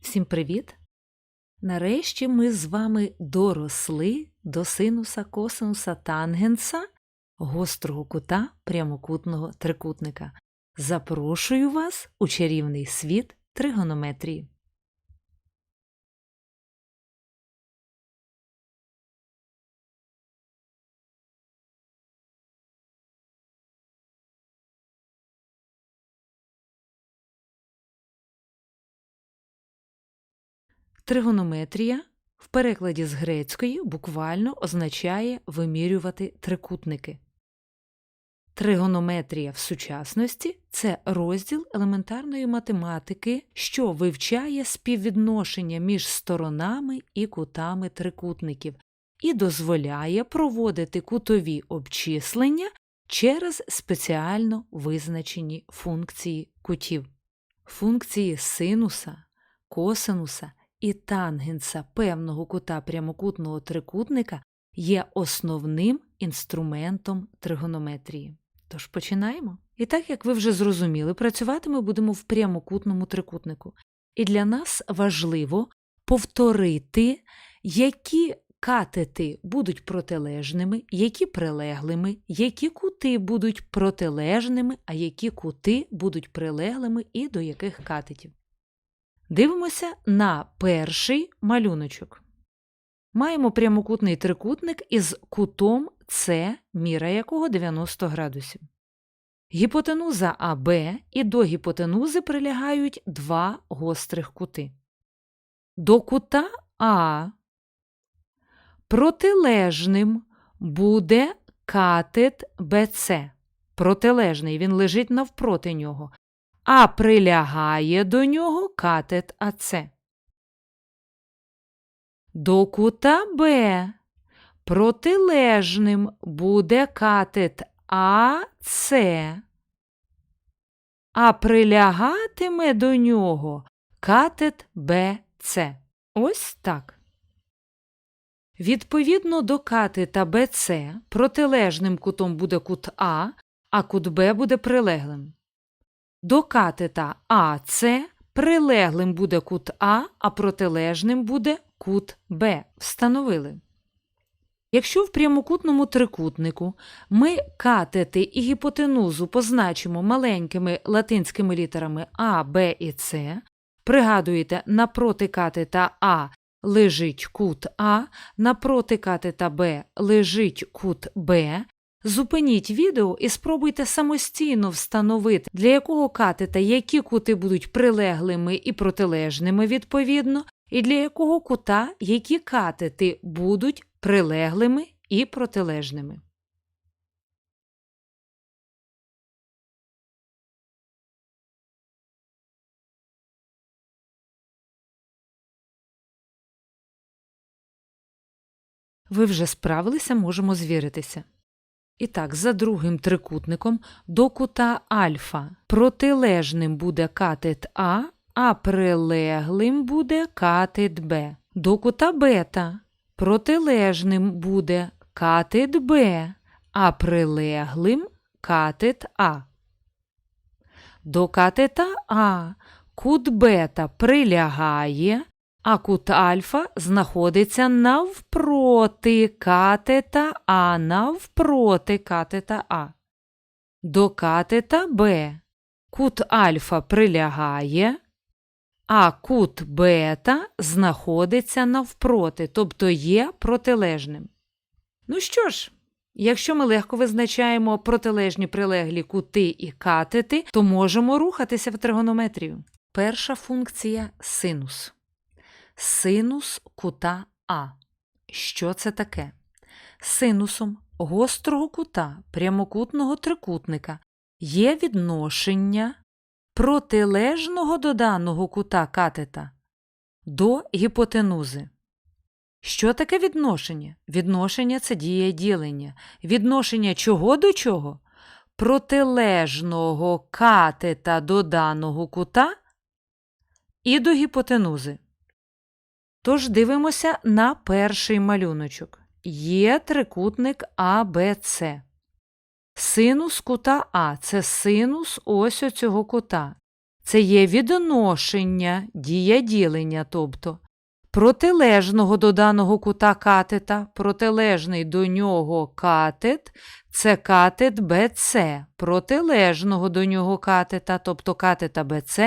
Всім привіт! Нарешті ми з вами доросли до синуса, косинуса, тангенса гострого кута прямокутного трикутника. Запрошую вас у чарівний світ тригонометрії. Тригонометрія в перекладі з грецької буквально означає вимірювати трикутники. Тригонометрія в сучасності це розділ елементарної математики, що вивчає співвідношення між сторонами і кутами трикутників і дозволяє проводити кутові обчислення через спеціально визначені функції кутів. Функції синуса, косинуса і тангенса певного кута прямокутного трикутника є основним інструментом тригонометрії. Тож починаємо. І так як ви вже зрозуміли, працювати ми будемо в прямокутному трикутнику. І для нас важливо повторити, які катети будуть протилежними, які прилеглими, які кути будуть протилежними, а які кути будуть прилеглими і до яких катетів. Дивимося на перший малюночок. Маємо прямокутний трикутник із кутом С, міра якого 90 градусів. Гіпотенуза АБ і до гіпотенузи прилягають два гострих кути. До кута А протилежним буде катет БЦ. Протилежний він лежить навпроти нього, а прилягає до нього катет АЦ. До кута Б протилежним буде катет АЦ, а прилягатиме до нього катет БЦ. Ось так. Відповідно до катета БЦ протилежним кутом буде кут А, а кут Б буде прилеглим. До катета АЦ прилеглим буде кут А, а протилежним буде кут Б. Встановили. Якщо в прямокутному трикутнику ми катети і гіпотенузу позначимо маленькими латинськими літерами А, Б і С, пригадуєте, напроти катета А лежить кут А, напроти катета Б лежить кут Б, Зупиніть відео і спробуйте самостійно встановити, для якого катета які кути будуть прилеглими і протилежними відповідно, і для якого кута які катети будуть прилеглими і протилежними. Ви вже справилися, можемо звіритися. І так, за другим трикутником до кута альфа протилежним буде катет А, а прилеглим буде катет Б. До кута бета протилежним буде катет Б, а прилеглим катет А. До катета А кут бета прилягає, а кут альфа знаходиться навпроти катета А, навпроти катета А. До катета Б кут альфа прилягає, а кут бета знаходиться навпроти, тобто є протилежним. Ну що ж, якщо ми легко визначаємо протилежні прилеглі кути і катети, то можемо рухатися в тригонометрію. Перша функція синус синус кута А. Що це таке? Синусом гострого кута прямокутного трикутника є відношення протилежного до даного кута катета до гіпотенузи. Що таке відношення? Відношення це дія ділення. Відношення чого до чого? Протилежного катета до даного кута і до гіпотенузи. Тож дивимося на перший малюночок. Є трикутник АБЦ. Синус кута А це синус ось оцього кута. це є відношення, дія ділення, тобто протилежного до даного кута катета, протилежний до нього катет це катет БЦ, протилежного до нього катета, тобто катета БЦ,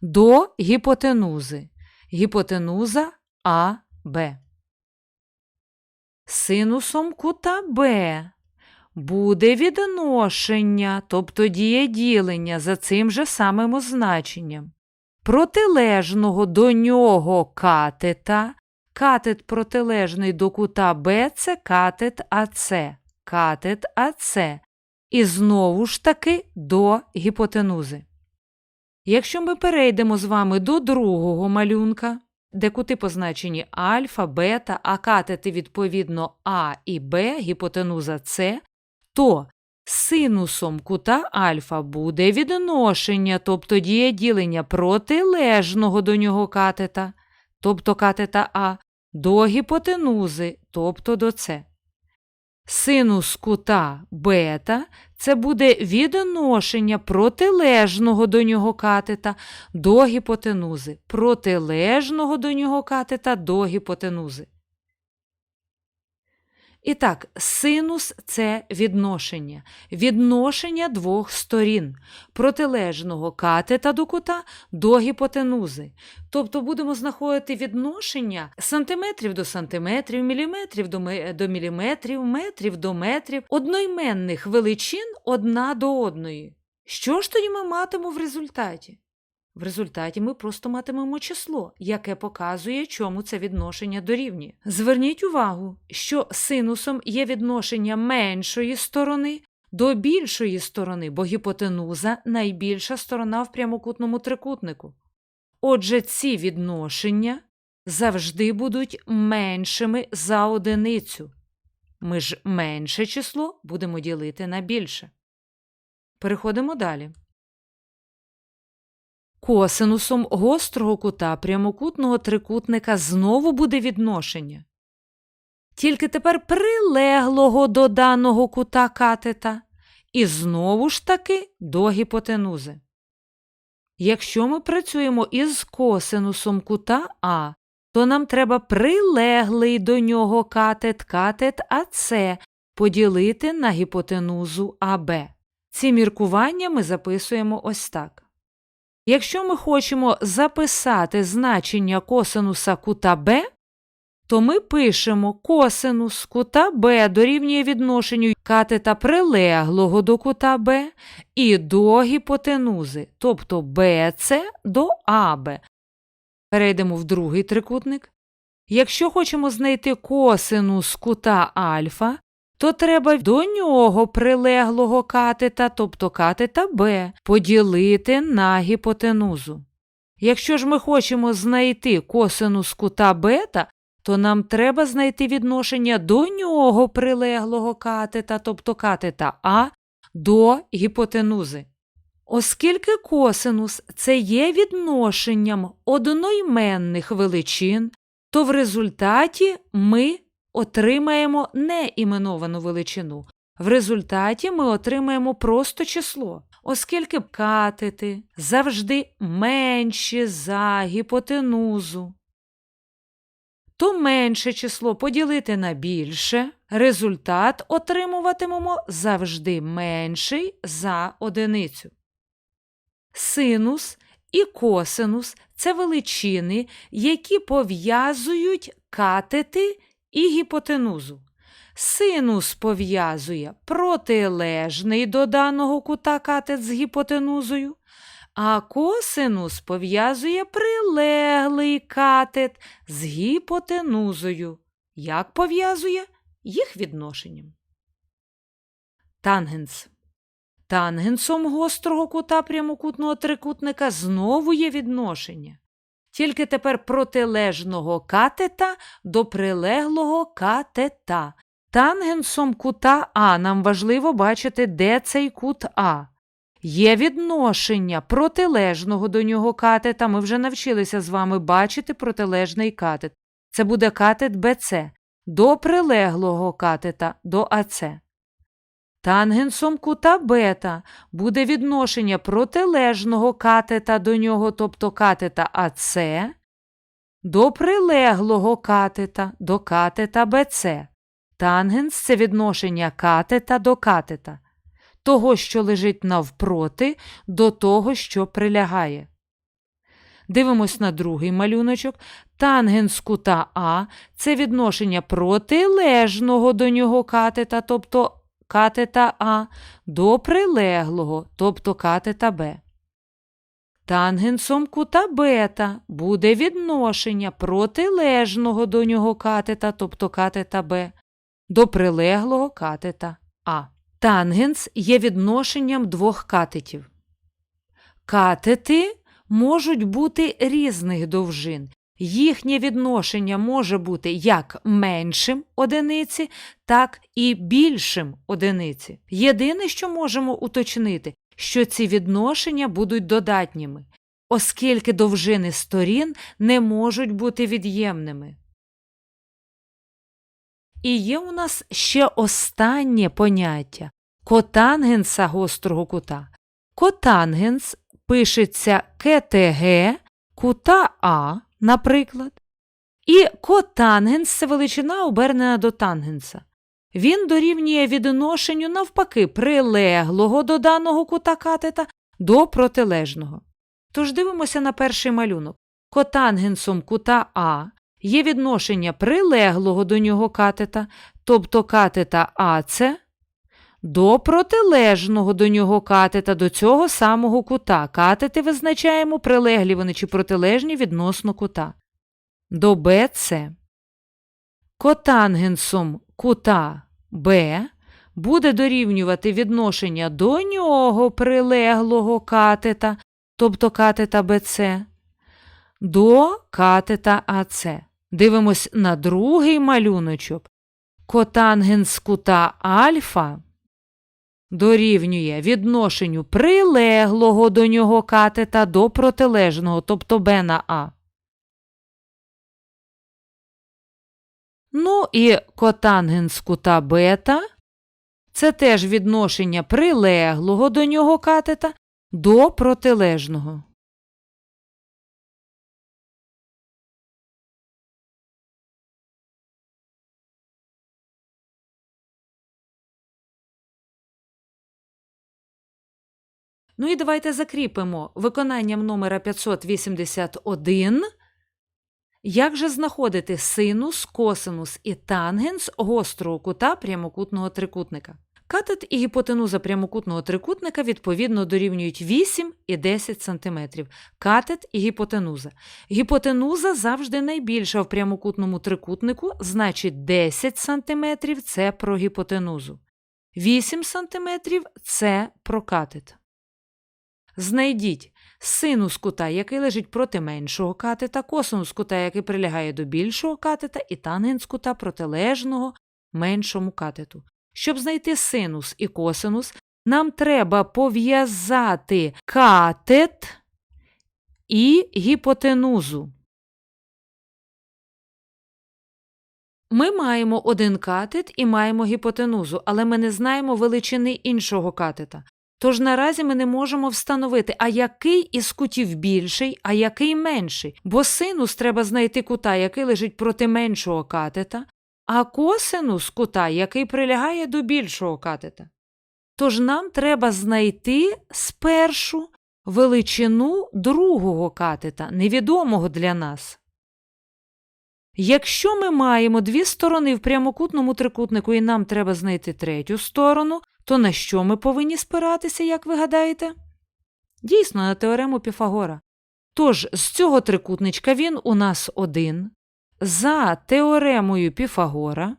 до гіпотенузи. Гіпотенуза АБ. Синусом кута Б буде відношення, тобто дієділення за цим же самим означенням. Протилежного до нього катета, катет протилежний до кута Б це катет АЦ, катет АЦ, і знову ж таки до гіпотенузи. Якщо ми перейдемо з вами до другого малюнка, де кути позначені альфа, бета, а катети відповідно А і Б, гіпотенуза С, то синусом кута альфа буде відношення, тобто дієділення протилежного до нього катета, тобто катета А, до гіпотенузи, тобто до С. Синус кута бета це буде відношення протилежного до нього катета до гіпотенузи, протилежного до нього катета до гіпотенузи. І так, синус це відношення, відношення двох сторін протилежного катета до кута до гіпотенузи. Тобто будемо знаходити відношення сантиметрів до сантиметрів, міліметрів до, міліметрів, метрів до метрів, одноіменних величин одна до одної. Що ж тоді ми матимемо в результаті? В результаті ми просто матимемо число, яке показує, чому це відношення дорівнює. Зверніть увагу, що синусом є відношення меншої сторони до більшої сторони, бо гіпотенуза найбільша сторона в прямокутному трикутнику. Отже, ці відношення завжди будуть меншими за одиницю. Ми ж менше число будемо ділити на більше. Переходимо далі. Косинусом гострого кута прямокутного трикутника знову буде відношення. Тільки тепер прилеглого до даного кута катета і знову ж таки до гіпотенузи. Якщо ми працюємо із косинусом кута А, то нам треба прилеглий до нього катет катет АС поділити на гіпотенузу АБ. Ці міркування ми записуємо ось так. Якщо ми хочемо записати значення косинуса кута Б, то ми пишемо косинус кута Б дорівнює відношенню катета прилеглого до кута Б і до гіпотенузи, тобто БЦ до АБ. Перейдемо в другий трикутник. Якщо хочемо знайти косинус кута альфа, то треба до нього прилеглого катета, тобто катета Б, поділити на гіпотенузу. Якщо ж ми хочемо знайти косинус кута бета, то нам треба знайти відношення до нього прилеглого катета, тобто катета А, до гіпотенузи. Оскільки косинус це є відношенням одноіменних величин, то в результаті ми отримаємо неіменовану величину. В результаті ми отримаємо просто число, оскільки катети завжди менші за гіпотенузу. То менше число поділити на більше, результат отримуватимемо завжди менший за одиницю. Синус і косинус це величини, які пов'язують катети і гіпотенузу. Синус пов'язує протилежний до даного кута катет з гіпотенузою, а косинус пов'язує прилеглий катет з гіпотенузою. Як пов'язує їх відношенням? Тангенс. Тангенсом гострого кута прямокутного трикутника знову є відношення. Тільки тепер протилежного катета до прилеглого катета. Тангенсом кута А нам важливо бачити, де цей кут А. Є відношення протилежного до нього катета. Ми вже навчилися з вами бачити протилежний катет. Це буде катет БЦ до прилеглого катета до АЦ. Тангенсом кута бета буде відношення протилежного катета до нього, тобто катета АС, до прилеглого катета до катета БЦ. Тангенс це відношення катета до катета, того, що лежить навпроти, до того, що прилягає. Дивимось на другий малюночок. Тангенс кута А це відношення протилежного до нього катета, тобто катета А, до прилеглого, тобто катета Б. Тангенсом кута бета буде відношення протилежного до нього катета, тобто катета Б, до прилеглого катета А. Тангенс є відношенням двох катетів. Катети можуть бути різних довжин. Їхнє відношення може бути як меншим одиниці, так і більшим одиниці. Єдине, що можемо уточнити, що ці відношення будуть додатніми, оскільки довжини сторін не можуть бути від'ємними. І є у нас ще останнє поняття котангенса гострого кута. Котангенс пишеться КТГ кута А, наприклад, і котангенс це величина обернена до тангенса. Він дорівнює відношенню навпаки прилеглого до даного кута катета до протилежного. Тож дивимося на перший малюнок. Котангенсом кута А є відношення прилеглого до нього катета, тобто катета АЦ, до протилежного до нього катета до цього самого кута. Катети визначаємо прилеглі вони чи протилежні відносно кута. До БЦ. Котангенсом кута Б буде дорівнювати відношення до нього прилеглого катета, тобто катета БЦ, до катета АЦ. Дивимось на другий малюночок. Котангенс кута альфа дорівнює відношенню прилеглого до нього катета до протилежного, тобто Б на А. Ну і котангенс кута бета це теж відношення прилеглого до нього катета до протилежного. Ну і давайте закріпимо виконанням номера 581 як же знаходити синус, косинус і тангенс гострого кута прямокутного трикутника? Катет і гіпотенуза прямокутного трикутника відповідно дорівнюють 8 і 10 см. Катет і гіпотенуза. Гіпотенуза завжди найбільша в прямокутному трикутнику, значить 10 см це про гіпотенузу. 8 см це про катет. Знайдіть синус кута, який лежить проти меншого катета, косинус кута, який прилягає до більшого катета, і тангенс кута протилежного меншому катету. Щоб знайти синус і косинус, нам треба пов'язати катет і гіпотенузу. Ми маємо один катет і маємо гіпотенузу, але ми не знаємо величини іншого катета. Тож наразі ми не можемо встановити, а який із кутів більший, а який менший, бо синус треба знайти кута, який лежить проти меншого катета, а косинус кута, який прилягає до більшого катета. Тож нам треба знайти спершу величину другого катета, невідомого для нас. Якщо ми маємо дві сторони в прямокутному трикутнику і нам треба знайти третю сторону, то на що ми повинні спиратися, як ви гадаєте? Дійсно, на теорему Піфагора. Тож з цього трикутничка він у нас один. За теоремою Піфагора.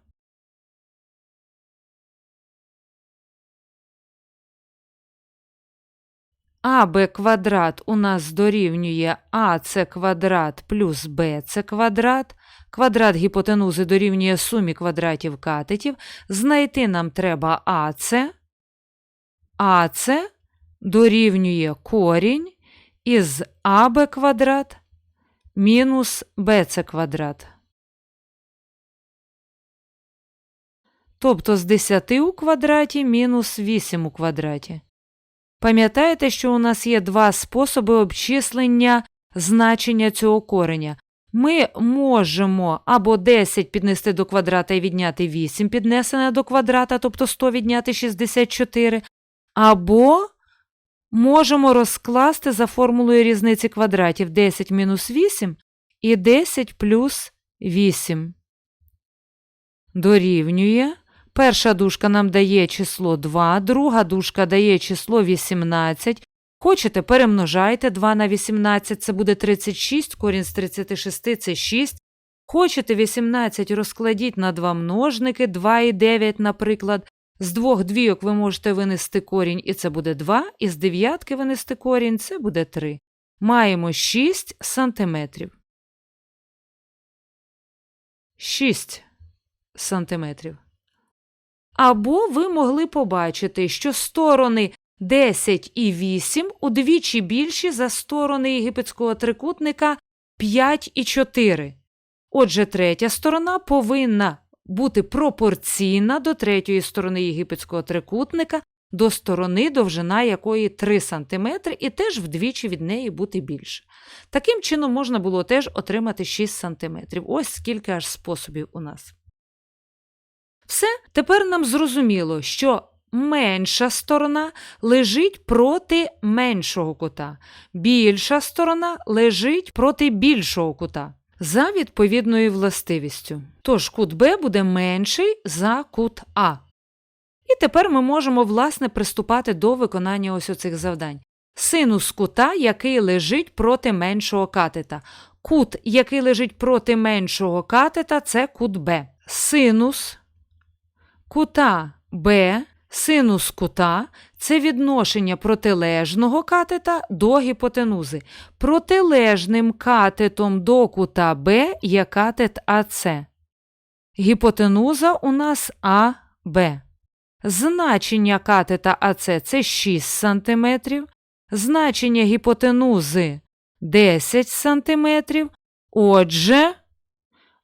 АБ квадрат у нас дорівнює АЦ квадрат плюс БЦ квадрат. Квадрат гіпотенузи дорівнює сумі квадратів катетів. Знайти нам треба АЦ. АЦ дорівнює корінь із АБ квадрат мінус БЦ квадрат. тобто з 10 у квадраті мінус 8 у квадраті. Пам'ятаєте, що у нас є два способи обчислення значення цього кореня. Ми можемо або 10 піднести до квадрата і відняти 8 піднесене до квадрата, тобто 100 відняти 64, або можемо розкласти за формулою різниці квадратів 10 мінус 8 і 10 плюс 8. Дорівнює. Перша дужка нам дає число 2, друга дужка дає число 18. Хочете, перемножайте 2 на 18, це буде 36, корінь з 36 це 6. Хочете 18 розкладіть на два множники, 2 і 9, наприклад. З двох двійок ви можете винести корінь, і це буде 2, і з дев'ятки винести корінь, це буде 3. Маємо 6 сантиметрів. 6 сантиметрів. Або ви могли побачити, що сторони 10 і 8 удвічі більші за сторони єгипетського трикутника 5 і 4. Отже, третя сторона повинна бути пропорційна до третьої сторони єгипетського трикутника, до сторони, довжина якої 3 см, і теж вдвічі від неї бути більше. Таким чином можна було теж отримати 6 см. Ось скільки аж способів у нас. Все, тепер нам зрозуміло, що менша сторона лежить проти меншого кута, більша сторона лежить проти більшого кута за відповідною властивістю. Тож кут Б буде менший за кут А. І тепер ми можемо, власне, приступати до виконання ось оцих завдань. Синус кута, який лежить проти меншого катета. Кут, який лежить проти меншого катета, це кут Б. Синус кута Б, синус кута це відношення протилежного катета до гіпотенузи. Протилежним катетом до кута Б є катет АС. Гіпотенуза у нас АБ. Значення катета АС це 6 см, значення гіпотенузи 10 см. Отже,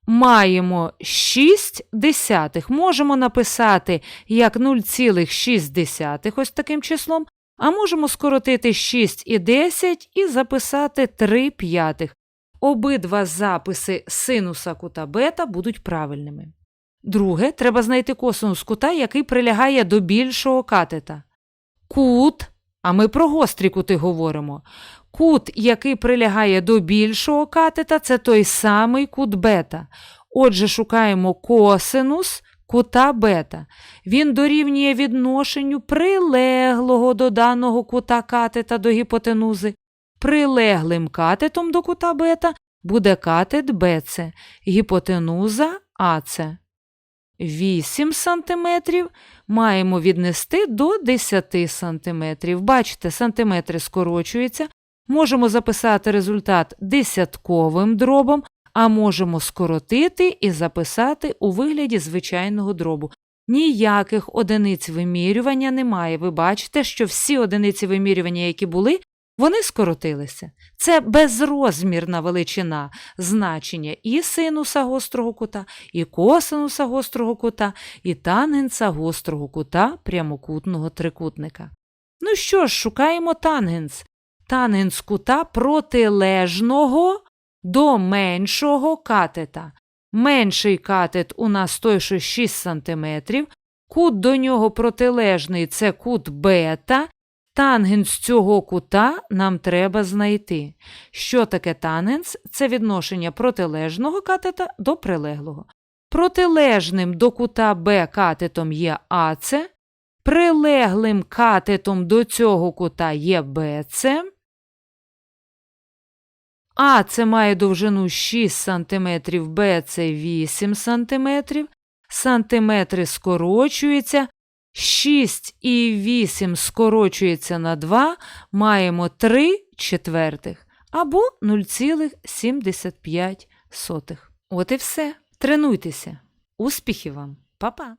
маємо 6 десятих. Можемо написати як 0,6 ось таким числом, а можемо скоротити 6 і 10 і записати 3 п'ятих. Обидва записи синуса кута бета будуть правильними. Друге, треба знайти косинус кута, який прилягає до більшого катета. Кут, а ми про гострі кути говоримо. Кут, який прилягає до більшого катета, це той самий кут бета. Отже, шукаємо косинус кута бета. Він дорівнює відношенню прилеглого до даного кута катета до гіпотенузи. Прилеглим катетом до кута бета буде катет БЦ, гіпотенуза АЦ. 8 см маємо віднести до 10 см. Бачите, сантиметри скорочуються. Можемо записати результат десятковим дробом, а можемо скоротити і записати у вигляді звичайного дробу. Ніяких одиниць вимірювання немає. Ви бачите, що всі одиниці вимірювання, які були, вони скоротилися. Це безрозмірна величина значення і синуса гострого кута, і косинуса гострого кута, і тангенса гострого кута прямокутного трикутника. Ну що ж, шукаємо тангенс. Тангенс кута протилежного до меншого катета. Менший катет у нас той, що 6 см, кут до нього протилежний це кут бета, Тангенс цього кута нам треба знайти. Що таке тангенс? Це відношення протилежного катета до прилеглого. Протилежним до кута Б катетом є АЦ, прилеглим катетом до цього кута є БЦ. АЦ має довжину 6 см, БЦ 8 см. Сантиметри скорочуються. 6 і 8 скорочується на 2, маємо 3 четвертих або 0,75. От і все. Тренуйтеся. Успіхів вам, Па-па!